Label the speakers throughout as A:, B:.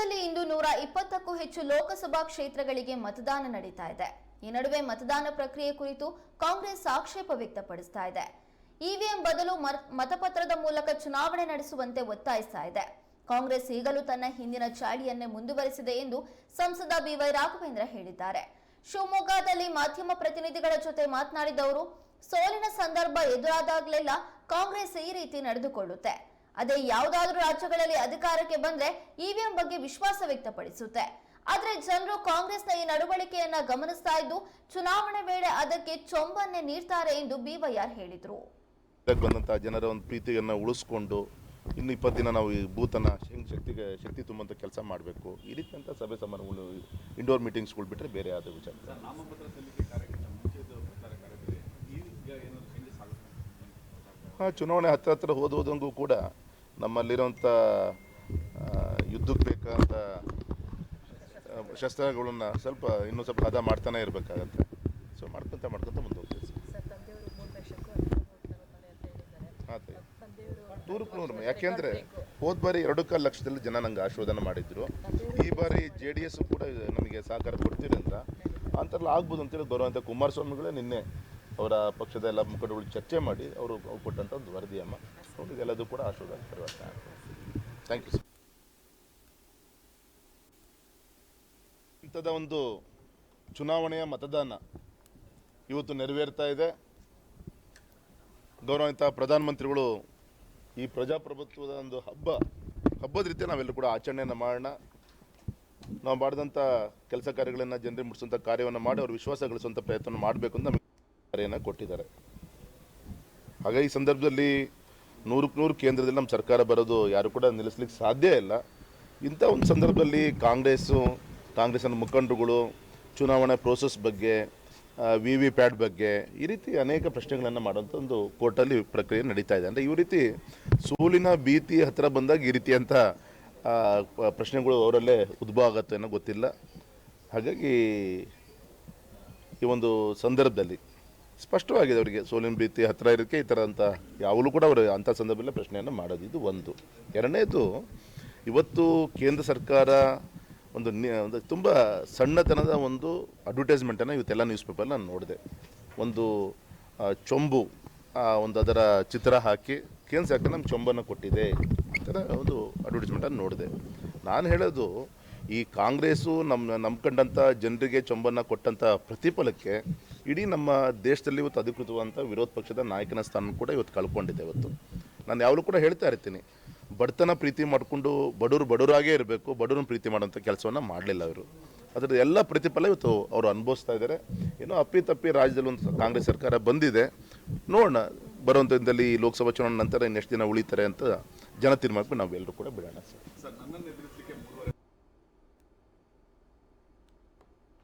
A: ರಾಜ್ಯದಲ್ಲಿ ಇಂದು ನೂರ ಇಪ್ಪತ್ತಕ್ಕೂ ಹೆಚ್ಚು ಲೋಕಸಭಾ ಕ್ಷೇತ್ರಗಳಿಗೆ ಮತದಾನ ನಡೀತಾ ಇದೆ. ಈ ನಡುವೆ ಮತದಾನ ಪ್ರಕ್ರಿಯೆ ಕುರಿತು ಕಾಂಗ್ರೆಸ್ ಆಕ್ಷೇಪ ವ್ಯಕ್ತಪಡಿಸ್ತಾ ಇದೆ. ಇವಿಎಂ ಬದಲು ಮತಪತ್ರದ ಮೂಲಕ ಚುನಾವಣೆ ನಡೆಸುವಂತೆ ಒತ್ತಾಯಿಸ್ತಾ ಇದೆ. ಕಾಂಗ್ರೆಸ್ ಈಗಲೂ ತನ್ನ ಹಿಂದಿನ ಚಾಳಿಯನ್ನೇ ಮುಂದುವರಿಸಿದೆ ಎಂದು ಸಂಸದ ಬಿವೈ ರಾಘವೇಂದ್ರ ಹೇಳಿದ್ದಾರೆ. ಶಿವಮೊಗ್ಗದಲ್ಲಿ ಮಾಧ್ಯಮ ಪ್ರತಿನಿಧಿಗಳ ಜೊತೆ ಮಾತನಾಡಿದವರು, ಸೋಲಿನ ಸಂದರ್ಭ ಎದುರಾದಾಗಲೆಲ್ಲ ಕಾಂಗ್ರೆಸ್ ಈ ರೀತಿ ನಡೆದುಕೊಳ್ಳುತ್ತೆ. ಅದೇ ಯಾವುದಾದ್ರೂ ರಾಜ್ಯಗಳಲ್ಲಿ ಅಧಿಕಾರಕ್ಕೆ ಬಂದ್ರೆ ಇವಿಎಂ ಬಗ್ಗೆ ವಿಶ್ವಾಸ ವ್ಯಕ್ತಪಡಿಸುತ್ತೆ. ಆದ್ರೆ ಜನರು ಕಾಂಗ್ರೆಸ್ನ ಈ ನಡವಳಿಕೆಯನ್ನ ಗಮನಿಸ್ತಾ ಇದ್ದು ಚುನಾವಣೆ ವೇಳೆ ಅದಕ್ಕೆ ಚೊಂಬನ್ನೇ ನೀಡ್ತಾರೆ ಎಂದು ಬಿವೈಆರ್ ಹೇಳಿದ್ರು.
B: ಬಂದಂತಹ ಬಂದಂಥ ಜನರ ಒಂದು ಪ್ರೀತಿಯನ್ನು ಉಳಿಸ್ಕೊಂಡು ಇನ್ನು ಇಪ್ಪತ್ತು ದಿನ ನಾವು ಈ ಭೂತನ ಹೆಂಗೆ ಶಕ್ತಿಗೆ ಶಕ್ತಿ ತುಂಬುವಂಥ ಕೆಲಸ ಮಾಡಬೇಕು. ಈ ರೀತಿಯಂಥ ಸಭೆ ಸಮಾರಂಭಗಳು ಇಂಡೋರ್ ಮೀಟಿಂಗ್ಸ್ಗಳು ಬಿಟ್ಟರೆ ಬೇರೆ ಯಾವುದೇ ವಿಚಾರ ಹಾಂ ಚುನಾವಣೆ ಹತ್ತಿರ ಹತ್ರ ಹೋದ ಹೋದಂಗೂ ಕೂಡ ನಮ್ಮಲ್ಲಿರುವಂಥ ಯುದ್ಧಕ್ಕೆ ಬೇಕಾದಂಥ ಶಸ್ತ್ರಗಳನ್ನು ಸ್ವಲ್ಪ ಇನ್ನೂ ಸ್ವಲ್ಪ ಹದ ಮಾಡ್ತಾನೆ ಇರಬೇಕಾಗತ್ತೆ. ಸೊ ಮಾಡ್ಕೊತ ಮಾಡ್ಕೊತ ಮುಂದೆ
C: ಯಾಕೆಂದ್ರೆ
B: ನೂರಕ್ಕೆ ನೂರು ಯಾಕೆಂದರೆ ಹೋದ ಬಾರಿ ಎರಡು ಕಾಲು ಲಕ್ಷದಲ್ಲಿ ಜನ ನಂಗೆ ಆಶೀರ್ವಾದನ ಮಾಡಿದ್ರು. ಈ ಬಾರಿ ಜೆ ಡಿ ಎಸ್ ಕೂಡ ನಮಗೆ ಸಹಕಾರ ಕೊಡ್ತೀರಂತ ಅಂತೆಲ್ಲ ಆಗ್ಬೋದು ಅಂತೇಳಿ ಬರುವಂಥ ಕುಮಾರಸ್ವಾಮಿಗಳೇ ನಿನ್ನೆ ಅವರ ಪಕ್ಷದ ಎಲ್ಲ ಮುಖಂಡಗಳು ಚರ್ಚೆ ಮಾಡಿ ಅವರು ಕೊಟ್ಟಂಥ ಒಂದು ವರದಿಯಮ್ಮ ಇದೆಲ್ಲದೂ ಕೂಡ ಆಶೀರ್ವಾದ ಥ್ಯಾಂಕ್ ಯು ಸರ್ ಇಂಥದ ಒಂದು ಚುನಾವಣೆಯ ಮತದಾನ ಇವತ್ತು ನೆರವೇರ್ತಾ ಇದೆ. ಗೌರವಾನ್ವಿತ ಪ್ರಧಾನಮಂತ್ರಿಗಳು, ಈ ಪ್ರಜಾಪ್ರಭುತ್ವದ ಒಂದು ಹಬ್ಬ, ಹಬ್ಬದ ರೀತಿ ನಾವೆಲ್ಲರೂ ಕೂಡ ಆಚರಣೆಯನ್ನು ಮಾಡೋಣ. ನಾವು ಮಾಡಿದಂಥ ಕೆಲಸ ಕಾರ್ಯಗಳನ್ನು ಜನರಿಗೆ ಮುಟ್ಟಿಸುವಂಥ ಕಾರ್ಯವನ್ನು ಮಾಡಿ ಅವ್ರ ವಿಶ್ವಾಸ ಗಳಿಸುವಂಥ ಪ್ರಯತ್ನ ಮಾಡಬೇಕು ಅಂತ ಕರೆಯನ್ನು ಕೊಟ್ಟಿದ್ದಾರೆ. ಹಾಗಾಗಿ ಈ ಸಂದರ್ಭದಲ್ಲಿ ನೂರಕ್ಕೆ ನೂರು ಕೇಂದ್ರದಲ್ಲಿ ನಮ್ಮ ಸರ್ಕಾರ ಬರೋದು ಯಾರು ಕೂಡ ನಿಲ್ಲಿಸ್ಲಿಕ್ಕೆ ಸಾಧ್ಯ ಇಲ್ಲ. ಇಂಥ ಒಂದು ಸಂದರ್ಭದಲ್ಲಿ ಕಾಂಗ್ರೆಸ್ಸು ಕಾಂಗ್ರೆಸ್ನ ಮುಖಂಡರುಗಳು ಚುನಾವಣಾ ಪ್ರೋಸೆಸ್ ಬಗ್ಗೆ ವಿ ವಿ ಪ್ಯಾಟ್ ಬಗ್ಗೆ ಈ ರೀತಿ ಅನೇಕ ಪ್ರಶ್ನೆಗಳನ್ನು ಮಾಡುವಂಥ ಒಂದು ಕೋರ್ಟಲ್ಲಿ ಪ್ರಕ್ರಿಯೆ ನಡೀತಾ ಇದೆ. ಅಂದರೆ ಈ ರೀತಿ ಸೋಲಿನ ಭೀತಿ ಹತ್ತಿರ ಬಂದಾಗ ಈ ರೀತಿ ಅಂತ ಪ್ರಶ್ನೆಗಳು ಅವರಲ್ಲೇ ಉದ್ಭವ ಆಗುತ್ತೆ ಅನ್ನೋ ಗೊತ್ತಿಲ್ಲ. ಹಾಗಾಗಿ ಈ ಒಂದು ಸಂದರ್ಭದಲ್ಲಿ ಸ್ಪಷ್ಟವಾಗಿದೆ ಅವರಿಗೆ. ಸೋಲಿನ ಭೀತಿ ಹತ್ತಿರ ಇರೋಕ್ಕೆ ಈ ಥರ ಅಂತ ಯಾವಾಗಲೂ ಕೂಡ ಅವರು ಅಂಥ ಸಂದರ್ಭದಲ್ಲಿ ಪ್ರಶ್ನೆಯನ್ನು ಮಾಡೋದು ಇದು ಒಂದು. ಎರಡನೇದು, ಇವತ್ತು ಕೇಂದ್ರ ಸರ್ಕಾರ ಒಂದು ಒಂದು ತುಂಬ ಸಣ್ಣತನದ ಒಂದು ಅಡ್ವರ್ಟೈಸ್ಮೆಂಟನ್ನು ಇವತ್ತೆಲ್ಲ ನ್ಯೂಸ್ ಪೇಪರ್ ನಾನು ನೋಡಿದೆ. ಒಂದು ಚೊಂಬು ಒಂದು ಅದರ ಚಿತ್ರ ಹಾಕಿ ಕೇಂದ್ರ ಸರ್ಕಾರ ನಮ್ಮ ಚೊಂಬನ್ನು ಕೊಟ್ಟಿದೆ ಈ ಥರ ಒಂದು ಅಡ್ವರ್ಟೈಸ್ಮೆಂಟನ್ನು ನೋಡಿದೆ. ನಾನು ಹೇಳೋದು, ಈ ಕಾಂಗ್ರೆಸ್ಸು ನಮ್ಮ ನಂಬ್ಕೊಂಡಂಥ ಜನರಿಗೆ ಚೊಂಬನ್ನು ಕೊಟ್ಟಂಥ ಪ್ರತಿಫಲಕ್ಕೆ ಇಡೀ ನಮ್ಮ ದೇಶದಲ್ಲಿ ಇವತ್ತು ಅಧಿಕೃತವಾದಂಥ ವಿರೋಧ ಪಕ್ಷದ ನಾಯಕನ ಸ್ಥಾನ ಕೂಡ ಇವತ್ತು ಕಳ್ಕೊಂಡಿದೆ ಇವತ್ತು. ನಾನು ಯಾವಾಗಲೂ ಕೂಡ ಹೇಳ್ತಾ ಇರ್ತೀನಿ ಬಡತನ ಪ್ರೀತಿ ಮಾಡಿಕೊಂಡು ಬಡವರು ಬಡವರಾಗೇ ಇರಬೇಕು ಬಡವ್ರನ್ನ ಪ್ರೀತಿ ಮಾಡೋಂಥ ಕೆಲಸವನ್ನು ಮಾಡಲಿಲ್ಲ ಅವರು ಅದರ ಎಲ್ಲ ಪ್ರತಿಫಲ ಇವತ್ತು ಅವರು ಅನುಭವಿಸ್ತಾ ಇದ್ದಾರೆ. ಏನೋ ಅಪ್ಪಿ ತಪ್ಪಿ ರಾಜ್ಯದಲ್ಲಿ ಒಂದು ಕಾಂಗ್ರೆಸ್ ಸರ್ಕಾರ ಬಂದಿದೆ ನೋಡೋಣ ಬರುವಂಥ ದಿನದಲ್ಲಿ ಈ ಲೋಕಸಭಾ ಚುನಾವಣೆ ನಂತರ ಇನ್ನೆಷ್ಟು ದಿನ ಉಳಿತಾರೆ ಅಂತ ಜನ ತೀರ್ಮಾನಕ್ಕೆ ನಾವೆಲ್ಲರೂ ಕೂಡ ಬಿಡೋಣ. ಸರ್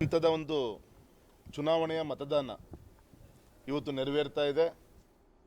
B: ಇಂಥದ ಒಂದು ಚುನಾವಣೆಯ ಮತದಾನ ಇವತ್ತು ನೆರವೇರ್ತಾ ಇದೆ.